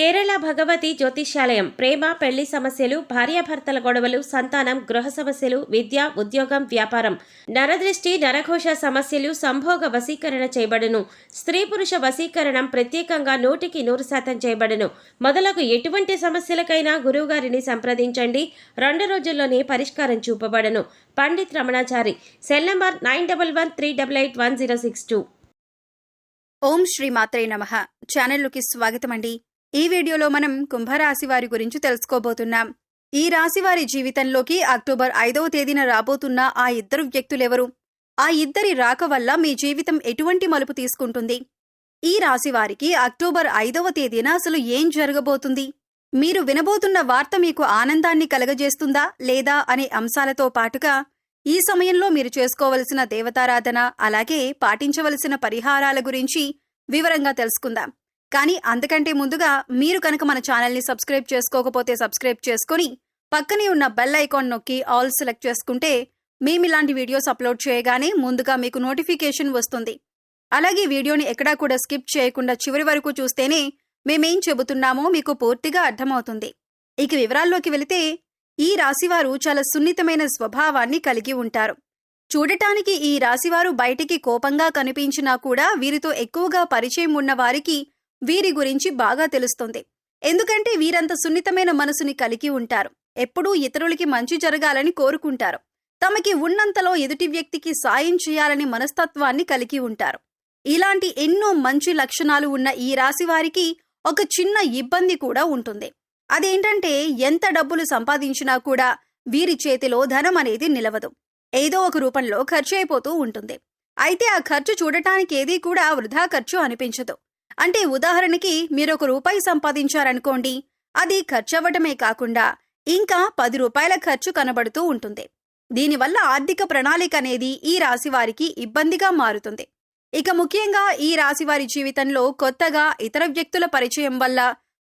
కేరళ భగవతి జ్యోతిష్యాలయం ప్రేమ పెళ్ళి సమస్యలు భార్యాభర్తల గొడవలు సంతానం గృహ సమస్యలు విద్య ఉద్యోగం వ్యాపారం. నరదృష్టి నరఘోష సమస్యలు సంభోగ వశీకరణ చేయబడును. స్త్రీ పురుష వశీకరణం ప్రత్యేకంగా నూటికి నూరు శాతం చేయబడును. మొదలగు ఎటువంటి సమస్యలకైనా గురువుగారిని సంప్రదించండి. రెండు రోజుల్లోనే పరిష్కారం చూపబడను. Pandit Ramanachari cell number nine double one three double eight one zero six two. ఓం శ్రీ మాత్రే నమ. ఛానల్లోకి స్వాగతం అండి ఈ వీడియోలో మనం కుంభరాశి వారి గురించి తెలుసుకోబోతున్నాం. ఈ రాశి వారి జీవితంలోకి అక్టోబర్ ఐదవ తేదీన రాబోతున్న ఆ ఇద్దరు వ్యక్తులెవరు? ఆ ఇద్దరి రాక వల్ల మీ జీవితం ఎటువంటి మలుపు తీసుకుంటుంది? ఈ రాశి వారికి అక్టోబర్ ఐదవ తేదీన అసలు ఏం జరగబోతుంది? మీరు వినబోతున్న వార్త మీకు ఆనందాన్ని కలగజేస్తుందా లేదా అనే అంశాలతో పాటుగా ఈ సమయంలో మీరు చేసుకోవలసిన దేవతారాధన అలాగే పాటించవలసిన పరిహారాల గురించి వివరంగా తెలుసుకుందాం. కానీ అందుకంటే ముందుగా మీరు కనుక మన ఛానల్ని సబ్స్క్రైబ్ చేసుకోకపోతే సబ్స్క్రైబ్ చేసుకొని పక్కనే ఉన్న బెల్ ఐకాన్ నొక్కి ఆల్ సెలెక్ట్ చేసుకుంటే మేము ఇలాంటి వీడియోస్ అప్లోడ్ చేయగానే ముందుగా మీకు నోటిఫికేషన్ వస్తుంది. అలాగే వీడియోని ఎక్కడా కూడా స్కిప్ చేయకుండా చివరి వరకు చూస్తేనే మేమేం చెబుతున్నామో మీకు పూర్తిగా అర్థమవుతుంది. ఇక వివరాల్లోకి వెళితే ఈ రాశివారు చాలా సున్నితమైన స్వభావాన్ని కలిగి ఉంటారు. చూడటానికి ఈ రాశివారు బయటికి కోపంగా కనిపించినా కూడా వీరితో ఎక్కువగా పరిచయం ఉన్న వారికి వీరి గురించి బాగా తెలుస్తుంది. ఎందుకంటే వీరంత సున్నితమైన మనసుని కలిగి ఉంటారు. ఎప్పుడూ ఇతరులకి మంచి జరగాలని కోరుకుంటారు. తమకి ఉన్నంతలో ఎదుటి వ్యక్తికి సాయం చేయాలని మనస్తత్వాన్ని కలిగి ఉంటారు. ఇలాంటి ఎన్నో మంచి లక్షణాలు ఉన్న ఈ రాశి వారికి ఒక చిన్న ఇబ్బంది కూడా ఉంటుంది. అదేంటంటే ఎంత డబ్బులు సంపాదించినా కూడా వీరి చేతిలో ధనం అనేది నిలవదు. ఏదో ఒక రూపంలో ఖర్చు అయిపోతూ ఉంటుంది. అయితే ఆ ఖర్చు చూడటానికి ఏదీ కూడా వృధా ఖర్చు అనిపించదు. అంటే ఉదాహరణకి మీరు ఒక రూపాయి సంపాదించారనుకోండి అది ఖర్చవ్వటమే కాకుండా ఇంకా పది రూపాయల ఖర్చు కనబడుతూ ఉంటుంది. దీనివల్ల ఆర్థిక ప్రణాళిక అనేది ఈ రాశి వారికి ఇబ్బందిగా మారుతుంది. ఇక ముఖ్యంగా ఈ రాశి వారి జీవితంలో కొత్తగా ఇతర వ్యక్తుల పరిచయం వల్ల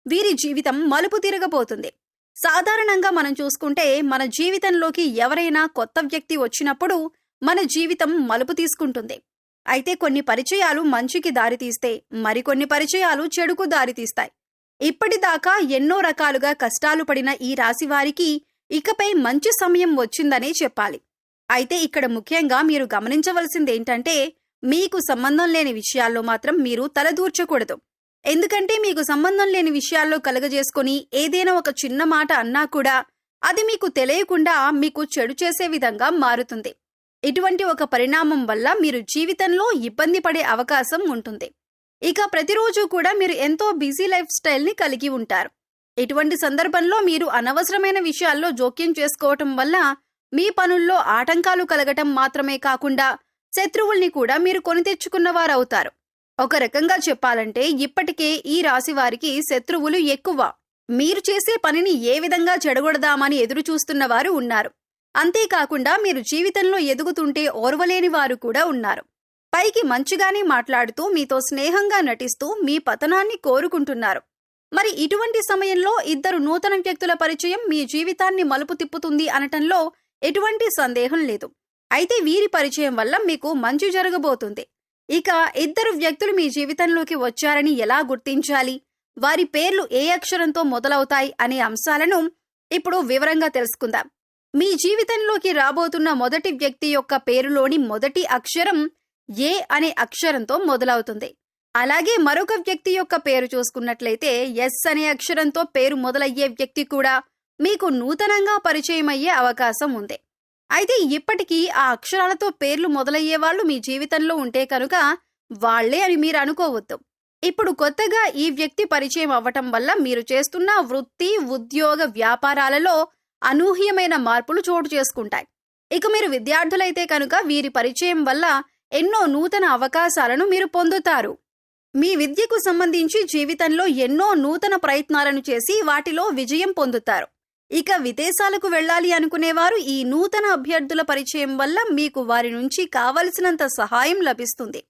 వీరి జీవితం మలుపు తిరగబోతుంది. సాధారణంగా మనం చూసుకుంటే మన జీవితంలోకి ఎవరైనా కొత్త వ్యక్తి వచ్చినప్పుడు మన జీవితం మలుపు తీసుకుంటుంది. అయితే కొన్ని పరిచయాలు మంచికి దారితీస్తే మరికొన్ని పరిచయాలు చెడుకు దారితీస్తాయి ఇప్పటిదాకా ఎన్నో రకాలుగా కష్టాలు పడిన ఈ రాశి వారికి ఇకపై మంచి సమయం వచ్చిందనే చెప్పాలి. అయితే ఇక్కడ ముఖ్యంగా మీరు గమనించవలసింది ఏంటంటే మీకు సంబంధం లేని విషయాల్లో మాత్రం మీరు తలదూర్చకూడదు. ఎందుకంటే మీకు సంబంధం లేని విషయాల్లో కలగజేసుకుని ఏదైనా ఒక చిన్న మాట అన్నా కూడా అది మీకు తెలియకుండా మీకు చెడు చేసే విధంగా మారుతుంది. ఇటువంటి ఒక పరిణామం వల్ల మీరు జీవితంలో ఇబ్బంది పడే అవకాశం ఉంటుంది. ఇక ప్రతిరోజు కూడా మీరు ఎంతో బిజీ లైఫ్ స్టైల్ని కలిగి ఉంటారు. ఇటువంటి సందర్భంలో మీరు అనవసరమైన విషయాల్లో జోక్యం చేసుకోవటం వల్ల మీ పనుల్లో ఆటంకాలు కలగటం మాత్రమే కాకుండా శత్రువుల్ని కూడా మీరు కొని తెచ్చుకున్నవారవుతారు. ఒక రకంగా చెప్పాలంటే ఇప్పటికే ఈ రాశి వారికి శత్రువులు ఎక్కువ. మీరు చేసే పనిని ఏ విధంగా చెడగొడదామని ఎదురు చూస్తున్న వారు ఉన్నారు. అంతేకాకుండా మీరు జీవితంలో ఎదుగుతుంటే ఓర్వలేని వారు కూడా ఉన్నారు. పైకి మంచిగానే మాట్లాడుతూ మీతో స్నేహంగా నటిస్తూ మీ పతనాన్ని కోరుకుంటున్నారు. మరి ఇటువంటి సమయంలో ఇద్దరు నూతన వ్యక్తుల పరిచయం మీ జీవితాన్ని మలుపు తిప్పుతుంది అనటంలో ఎటువంటి సందేహం లేదు. అయితే వీరి పరిచయం వల్ల మీకు మంచి జరగబోతుంది. ఇక ఇద్దరు వ్యక్తులు మీ జీవితంలోకి వచ్చారని ఎలా గుర్తించాలి? వారి పేర్లు ఏ అక్షరంతో మొదలవుతాయి అనే అంశాలను ఇప్పుడు వివరంగా తెలుసుకుందాం. మీ జీవితంలోకి రాబోతున్న మొదటి వ్యక్తి యొక్క పేరులోని మొదటి అక్షరం ఏ అనే అక్షరంతో మొదలవుతుంది. అలాగే మరొక వ్యక్తి యొక్క పేరు చూసుకున్నట్లయితే ఎస్ అనే అక్షరంతో పేరు మొదలయ్యే వ్యక్తి కూడా మీకు నూతనంగా పరిచయం అయ్యే అవకాశం ఉంది. అయితే ఇప్పటికీ ఆ అక్షరాలతో పేర్లు మొదలయ్యే వాళ్ళు మీ జీవితంలో ఉంటే కనుక వాళ్ళే అని మీరు అనుకోవద్దు. ఇప్పుడు కొత్తగా ఈ వ్యక్తి పరిచయం అవ్వటం వల్ల మీరు చేస్తున్న వృత్తి ఉద్యోగ వ్యాపారాలలో అనూహ్యమైన మార్పులు చోటు చేసుకుంటాయి. ఇక మీరు విద్యార్థులైతే కనుక వీరి పరిచయం వల్ల ఎన్నో నూతన అవకాశాలను మీరు పొందుతారు. మీ విద్యకు సంబంధించి జీవితంలో ఎన్నో నూతన ప్రయత్నాలను చేసి వాటిలో విజయం పొందుతారు. ఇక విదేశాలకు వెళ్ళాలి అనుకునేవారు ఈ నూతన అభ్యర్థుల పరిచయం వల్ల మీకు వారి నుంచి కావలసినంత సహాయం లభిస్తుంది.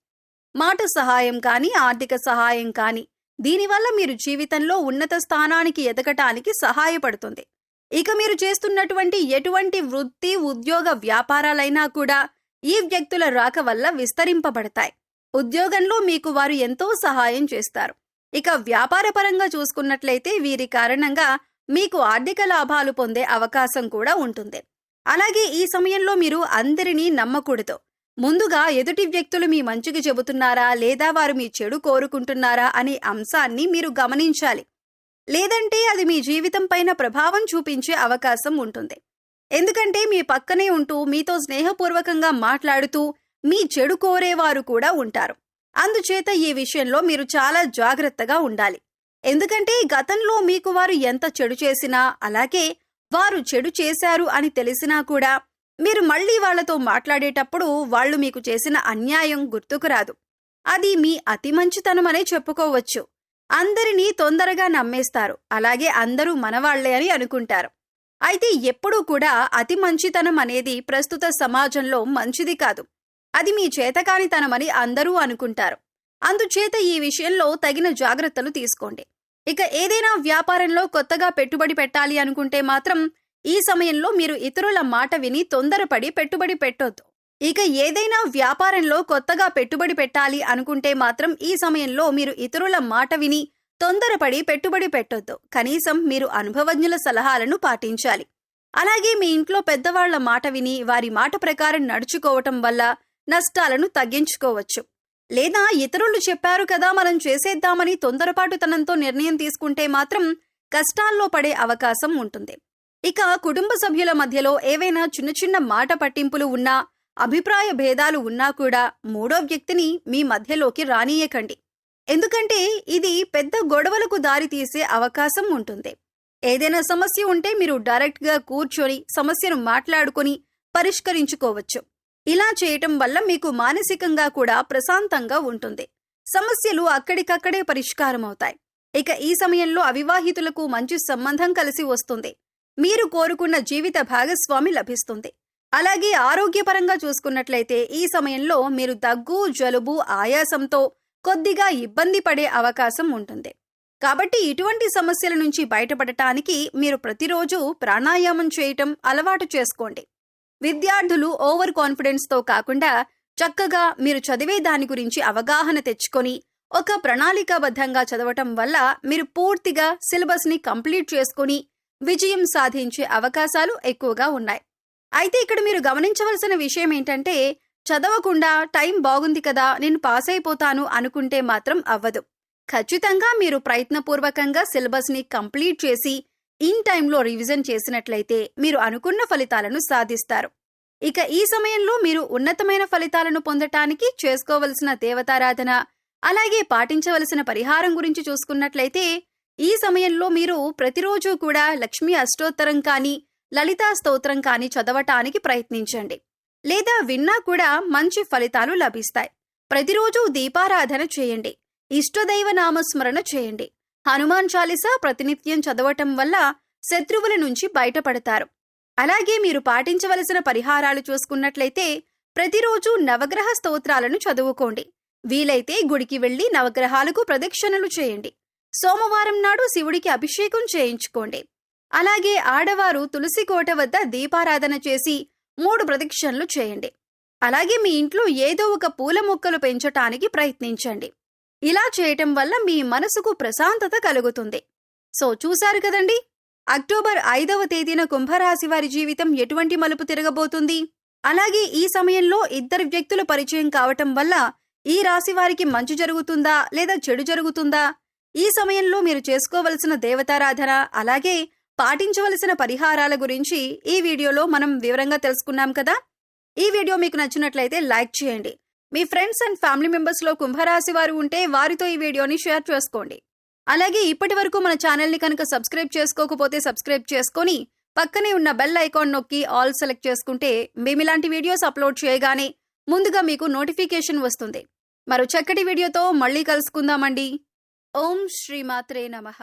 మాట సహాయం కానీ ఆర్థిక సహాయం కానీ దీనివల్ల మీరు జీవితంలో ఉన్నత స్థానానికి ఎదగటానికి సహాయపడుతుంది. ఇక మీరు చేస్తున్నటువంటి ఎటువంటి వృత్తి ఉద్యోగ వ్యాపారాలైనా కూడా ఈ వ్యక్తుల రాక వల్ల విస్తరింపబడతాయి. ఉద్యోగంలో మీకు వారు ఎంతో సహాయం చేస్తారు. ఇక వ్యాపారపరంగా చూసుకున్నట్లయితే వీరి కారణంగా మీకు ఆర్థిక లాభాలు పొందే అవకాశం కూడా ఉంటుంది. అలాగే ఈ సమయంలో మీరు అందరినీ నమ్మకూడదు. ముందుగా ఎదుటి వ్యక్తులు మీ మంచికి చెబుతున్నారా లేదా వారు మీ చెడు కోరుకుంటున్నారా అనే అంశాన్ని మీరు గమనించాలి. లేదంటే అది మీ జీవితం పైన ప్రభావం చూపించే అవకాశం ఉంటుంది. ఎందుకంటే మీ పక్కనే ఉంటూ మీతో స్నేహపూర్వకంగా మాట్లాడుతూ మీ చెడు కోరేవారు కూడా ఉంటారు. అందుచేత ఈ విషయంలో మీరు చాలా జాగ్రత్తగా ఉండాలి. ఎందుకంటే గతంలో మీకు వారు ఎంత చెడు చేసినా అలాగే వారు చెడు చేశారు అని తెలిసినా కూడా మీరు మళ్ళీ వాళ్ళతో మాట్లాడేటప్పుడు వాళ్ళు మీకు చేసిన అన్యాయం గుర్తుకు రాదు. అది మీ అతి మంచితనమనే చెప్పుకోవచ్చు. అందరినీ తొందరగా నమ్మేస్తారు. అలాగే అందరూ మనవాళ్ళే అని అనుకుంటారు. అయితే ఎప్పుడూ కూడా అతి మంచితనం అనేది ప్రస్తుత సమాజంలో మంచిది కాదు. అది మీ చేతకానితనమని అందరూ అనుకుంటారు. అందుచేత ఈ విషయంలో తగిన జాగ్రత్తలు తీసుకోండి. ఇక ఏదైనా వ్యాపారంలో కొత్తగా పెట్టుబడి పెట్టాలి అనుకుంటే మాత్రం ఈ సమయంలో మీరు ఇతరుల మాట విని తొందరపడి పెట్టుబడి పెట్టొద్దు. ఇక ఏదైనా వ్యాపారంలో కొత్తగా పెట్టుబడి పెట్టాలి అనుకుంటే మాత్రం ఈ సమయంలో మీరు ఇతరుల మాట విని తొందరపడి పెట్టుబడి పెట్టొద్దు. కనీసం మీరు అనుభవజ్ఞుల సలహాలను పాటించాలి. అలాగే మీ ఇంట్లో పెద్దవాళ్ళ మాట విని వారి మాట ప్రకారం నడుచుకోవటం వల్ల నష్టాలను తగ్గించుకోవచ్చు. లేదా ఇతరులు చెప్పారు కదా మనం చేసేద్దామని తొందరపాటుతనంతో నిర్ణయం తీసుకుంటే మాత్రం కష్టాల్లో పడే అవకాశం ఉంటుంది. ఇక కుటుంబ సభ్యుల మధ్యలో ఏవైనా చిన్న చిన్న మాట పట్టింపులు ఉన్నా అభిప్రాయ భేదాలు ఉన్నా కూడా మూడో వ్యక్తిని మీ మధ్యలోకి రానియకండి. ఎందుకంటే ఇది పెద్ద గొడవలకు దారితీసే అవకాశం ఉంటుంది. ఏదైనా సమస్య ఉంటే మీరు డైరెక్ట్గా కూర్చొని సమస్యను మాట్లాడుకొని పరిష్కరించుకోవచ్చు. ఇలా చేయటం వల్ల మీకు మానసికంగా కూడా ప్రశాంతంగా ఉంటుంది. సమస్యలు అక్కడికక్కడే పరిష్కారం అవుతాయి ఇక ఈ సమయంలో అవివాహితులకు మంచి సంబంధం కలిసి వస్తుంది. మీరు కోరుకున్న జీవిత భాగస్వామి లభిస్తుంది. అలాగే ఆరోగ్యపరంగా చూసుకున్నట్లయితే ఈ సమయంలో మీరు దగ్గు జలుబు ఆయాసంతో కొద్దిగా ఇబ్బంది పడే అవకాశం ఉంటుంది. కాబట్టి ఇటువంటి సమస్యల నుంచి బయటపడటానికి మీరు ప్రతిరోజు ప్రాణాయామం చేయటం అలవాటు చేసుకోండి. విద్యార్థులు ఓవర్ కాన్ఫిడెన్స్తో కాకుండా చక్కగా మీరు చదివే దాని గురించి అవగాహన తెచ్చుకొని ఒక ప్రణాళికాబద్ధంగా చదవటం వల్ల మీరు పూర్తిగా సిలబస్ని కంప్లీట్ చేసుకుని విజయం సాధించే అవకాశాలు ఎక్కువగా ఉన్నాయి. అయితే ఇక్కడ మీరు గమనించవలసిన విషయం ఏంటంటే చదవకుండా టైం బాగుంది కదా నేను పాస్ అయిపోతాను అనుకుంటే మాత్రం అవ్వదు. ఖచ్చితంగా మీరు ప్రయత్నపూర్వకంగా సిలబస్ని కంప్లీట్ చేసి ఇన్ టైంలో రివిజన్ చేసినట్లయితే మీరు అనుకున్న ఫలితాలను సాధిస్తారు. ఇక ఈ సమయంలో మీరు ఉన్నతమైన ఫలితాలను పొందటానికి చేసుకోవలసిన దేవతారాధన అలాగే పాటించవలసిన పరిహారం గురించి చూసుకున్నట్లయితే ఈ సమయంలో మీరు ప్రతిరోజు కూడా లక్ష్మీ అష్టోత్తరం కానీ లలితా స్తోత్రం కానీ చదవటానికి ప్రయత్నించండి. లేదా విన్నా కూడా మంచి ఫలితాలు లభిస్తాయి. ప్రతిరోజు దీపారాధన చేయండి. ఇష్టదైవ నామస్మరణ చేయండి. హనుమాన్ చాలీసా ప్రతినిత్యం చదవటం వల్ల శత్రువుల నుంచి బయటపడతారు. అలాగే మీరు పాటించవలసిన పరిహారాలు చూసుకున్నట్లయితే ప్రతిరోజు నవగ్రహ స్తోత్రాలను చదువుకోండి. వీలైతే గుడికి వెళ్ళి నవగ్రహాలకు ప్రదక్షిణలు చేయండి. సోమవారం నాడు శివుడికి అభిషేకం చేయించుకోండి. అలాగే ఆడవారు తులసి కోట వద్ద దీపారాధన చేసి మూడు ప్రదక్షిణలు చేయండి. అలాగే మీ ఇంట్లో ఏదో ఒక పూల మొక్కలు పెంచటానికి ప్రయత్నించండి. ఇలా చేయటం వల్ల మీ మనసుకు ప్రశాంతత కలుగుతుంది. సో చూశారు కదండి? అక్టోబర్ ఐదవ తేదీన కుంభరాశి వారి జీవితం ఎటువంటి మలుపు తిరగబోతుంది? అలాగే ఈ సమయంలో ఇద్దరు వ్యక్తుల పరిచయం కావటం వల్ల ఈ రాశి వారికి మంచి జరుగుతుందా? లేదా చెడు జరుగుతుందా? ఈ సమయంలో మీరు చేసుకోవలసిన దేవతారాధన అలాగే పాటించవలసిన పరిహారాల గురించి ఈ వీడియోలో మనం వివరంగా తెలుసుకున్నాం కదా. ఈ వీడియో మీకు నచ్చినట్లయితే లైక్ చేయండి. మీ ఫ్రెండ్స్ అండ్ ఫ్యామిలీ మెంబర్స్లో కుంభరాశి వారు ఉంటే వారితో ఈ వీడియోని షేర్ చేసుకోండి. అలాగే ఇప్పటి వరకు మన ఛానల్ని కనుక సబ్స్క్రైబ్ చేసుకోకపోతే సబ్స్క్రైబ్ చేసుకొని పక్కనే ఉన్న బెల్ ఐకాన్ నొక్కి ఆల్ సెలెక్ట్ చేసుకుంటే మేము ఇలాంటి వీడియోస్ అప్లోడ్ చేయగానే ముందుగా మీకు నోటిఫికేషన్ వస్తుంది. మరో చక్కటి వీడియోతో మళ్ళీ కలుసుకుందామండి. ఓం శ్రీమాత్రే నమః.